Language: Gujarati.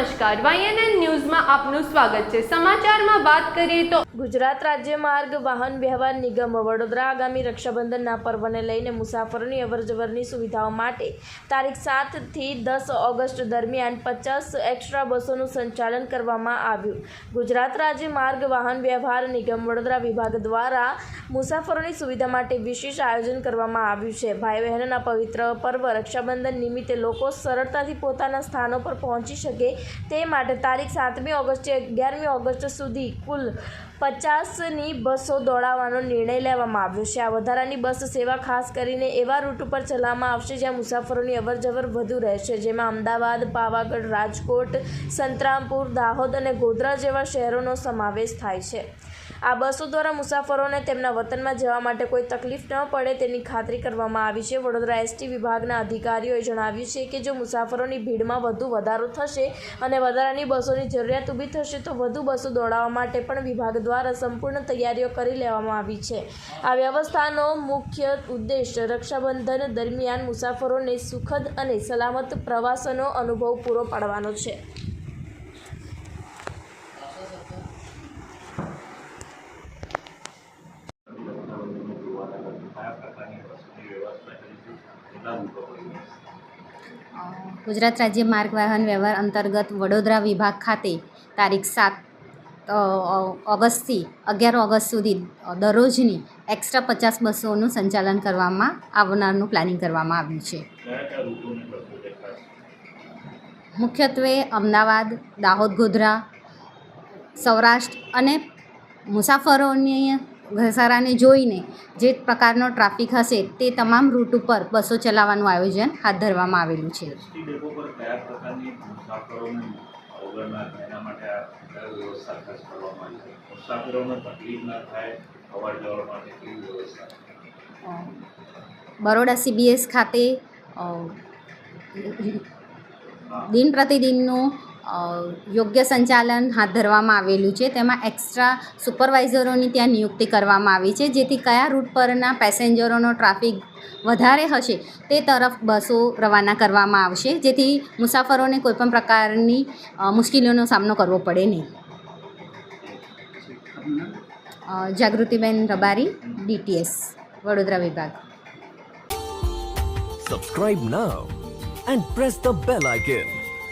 નમસ્કાર. વાયએનએન ન્યૂઝમાં આપનું સ્વાગત છે. સમાચારમાં વાત કરીએ તો ગુજરાત રાજ્ય માર્ગ વાહન વ્યવહાર નિગમ વડોદરા આગામી રક્ષાબંધનના પર્વને લઈને મુસાફરોની અવરજવરની સુવિધાઓ માટે તારીખ સાતથી દસ ઓગસ્ટ દરમિયાન પચાસ એક્સ્ટ્રા બસોનું સંચાલન કરવામાં આવ્યું. ગુજરાત રાજ્ય માર્ગ વાહન વ્યવહાર નિગમ વડોદરા વિભાગ દ્વારા મુસાફરોની સુવિધા માટે વિશેષ આયોજન કરવામાં આવ્યું છે. ભાઈ બહેનોના પવિત્ર પર્વ રક્ષાબંધન નિમિત્તે લોકો સરળતાથી પોતાના સ્થાનો પર પહોંચી શકે તે માટે તારીખ સાતમી ઓગસ્ટથી અગિયારમી ઓગસ્ટ સુધી કુલ પચાસની બસો દોડાવવાનો નિર્ણય લેવામાં આવ્યો છે. આ વધારાની બસ સેવા ખાસ કરીને એવા રૂટ ઉપર ચલાવવામાં આવશે જ્યાં મુસાફરોની અવરજવર વધુ રહેશે. જેમાં અમદાવાદ, પાવાગઢ, રાજકોટ, સંતરામપુર, દાહોદ અને ગોધરા જેવા શહેરોનો સમાવેશ થાય છે. આ બસો દ્વારા મુસાફરોને તેમના વતનમાં જવા માટે કોઈ તકલીફ ન પડે તેની ખાતરી કરવામાં આવી છે. વડોદરા એસટી વિભાગના અધિકારીઓએ જણાવ્યું છે કે જો મુસાફરોની ભીડમાં વધુ વધારો થશે અને વધારાની બસોની જરૂરિયાત ઊભી થશે, તો વધુ બસો દોડાવવા માટે પણ વિભાગ દ્વારા સંપૂર્ણ તૈયારીઓ કરી લેવામાં આવી છે. આ વ્યવસ્થાનો મુખ્ય ઉદ્દેશ રક્ષાબંધન દરમિયાન મુસાફરોને સુખદ અને સલામત પ્રવાસનો અનુભવ પૂરો પાડવાનો છે. ગુજરાત રાજ્ય માર્ગ વાહન વ્યવહાર અંતર્ગત વડોદરા વિભાગ ખાતે તારીખ સાત ઓગસ્ટથી અગિયાર ઓગસ્ટ સુધી દરરોજની એક્સ્ટ્રા પચાસ બસોનું સંચાલન કરવામાં આવનારનું પ્લાનિંગ કરવામાં આવ્યું છે. મુખ્યત્વે અમદાવાદ, દાહોદ, ગોધરા, સૌરાષ્ટ્ર અને મુસાફરોની ઘસારાને જોઈને જે પ્રકારનો ટ્રાફિક હશે તે તમામ રૂટ ઉપર બસો ચલાવવાનું આયોજન હાથ ધરવામાં આવેલું છે. બરોડા સીબીએસ ખાતે દિન પ્રતિદિનનું યોગ્ય સંચાલન હાથ ધરવામાં આવેલું છે. તેમાં એક્સ્ટ્રા સુપરવાઇઝરોની ત્યાં નિયુક્તિ કરવામાં આવી છે. જેથી કયા રૂટ પરના પેસેન્જરોનો ટ્રાફિક વધારે હશે તે તરફ બસો રવાના કરવામાં આવશે. જેથી મુસાફરોને કોઈપણ પ્રકારની મુશ્કેલીઓનો સામનો કરવો પડે નહીં. જાગૃતિબેન રબારી ડીટીએસ વડોદરા વિભાગ. Subscribe now and press the bell icon.